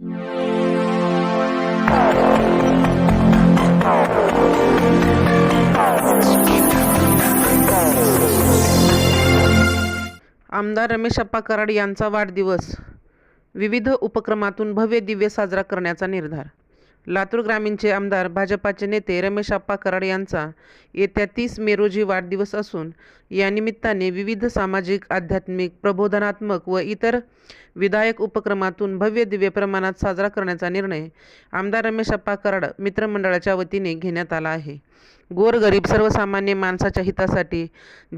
आमदार रमेशप्पा कराड यांचा वाढदिवस. विविध उपक्रमातून भव्य दिव्य साजरा करण्याचा निर्धार. लातूर ग्रामीणचे आमदार भाजपाचे नेते रमेश आप्पा कराड यांचा येत्या तीस मे रोजी वाढदिवस असून या निमित्ताने विविध सामाजिक आध्यात्मिक प्रबोधनात्मक व इतर विधायक उपक्रमातून भव्य दिव्य प्रमाणात साजरा करण्याचा निर्णय आमदार रमेशप्पा कराड मित्रमंडळाच्या वतीने घेण्यात आला आहे. गोरगरीब सर्वसामान्य माणसाच्या हितासाठी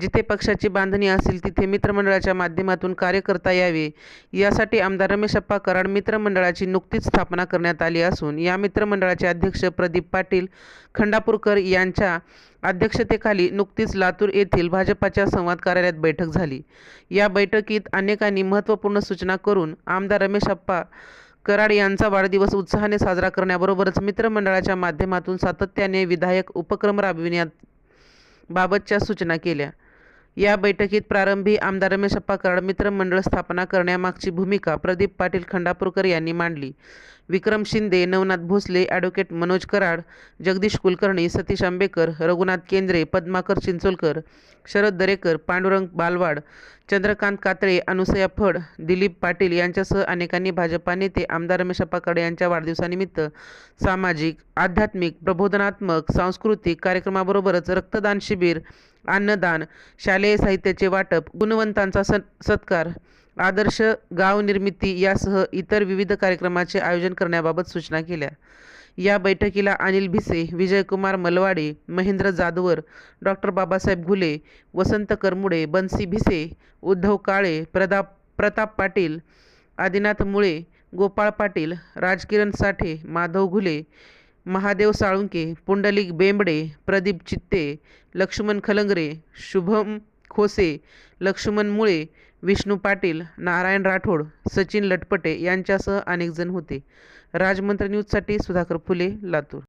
जिथे पक्षाची बांधणी असेल तिथे मित्रमंडळाच्या माध्यमातून कार्य करता यावे यासाठी आमदार रमेशप्पा कराड मित्रमंडळाची नुकतीच स्थापना करण्यात आली असून या मित्रमंडळाचे अध्यक्ष प्रदीप पाटील खंडापूरकर यांच्या अध्यक्षतेखाली नुकतीच लातूर येथील भाजपाच्या संवाद कार्यालयात बैठक झाली. या बैठकीत अनेकांनी महत्त्वपूर्ण सूचना करून आमदार रमेशप्पा कराड यांचा वाढदिवस उत्साहाने साजरा करण्याबरोबरच मित्रमंडळाच्या माध्यमातून सातत्याने विधायक उपक्रम राबविण्यात बाबतच्या सूचना केल्या. या बैठकीत प्रारंभी आमदार रमेश कराड मित्रमंडळ स्थापना करण्यामागची भूमिका प्रदीप पाटील खंडापूरकर यांनी मांडली. विक्रम शिंदे नवनाथ भोसले ॲडव्होकेट मनोज कराड जगदीश कुलकर्णी सतीश आंबेकर रघुनाथ केंद्रे पद्माकर चिंचोलकर शरद दरेकर पांडुरंग बालवाड चंद्रकांत कातळे अनुसया फड दिलीप पाटील यांच्यासह अनेकांनी भाजपा नेते आमदार रमेश कराड यांच्या वाढदिवसानिमित्त सामाजिक आध्यात्मिक प्रबोधनात्मक सांस्कृतिक कार्यक्रमाबरोबरच रक्तदान शिबिर अन्नदान शालेय साहित्याचे वाटप गुणवंतांचा सन् सत्कार आदर्श गाव निर्मिती यासह इतर विविध कार्यक्रमाचे आयोजन करण्याबाबत सूचना केल्या. या बैठकीला अनिल भिसे विजयकुमार मलवाडे महेंद्र जाधवर डॉक्टर बाबासाहेब घुले वसंत करमुडे बन्सी भिसे उद्धव काळे प्रताप प्रताप पाटील आदिनाथ मुळे गोपाळ पाटील राजकिरण साठे माधव घुले महादेव साळुंके पुंडलिक बेंबडे प्रदीप चित्ते लक्ष्मण खलंगरे शुभम खोसे लक्ष्मण मुळे विष्णू पाटील नारायण राठोड सचिन लटपटे यांच्यासह अनेकजण होते. राजमंत्र न्यूजसाठी सुधाकर फुले लातूर.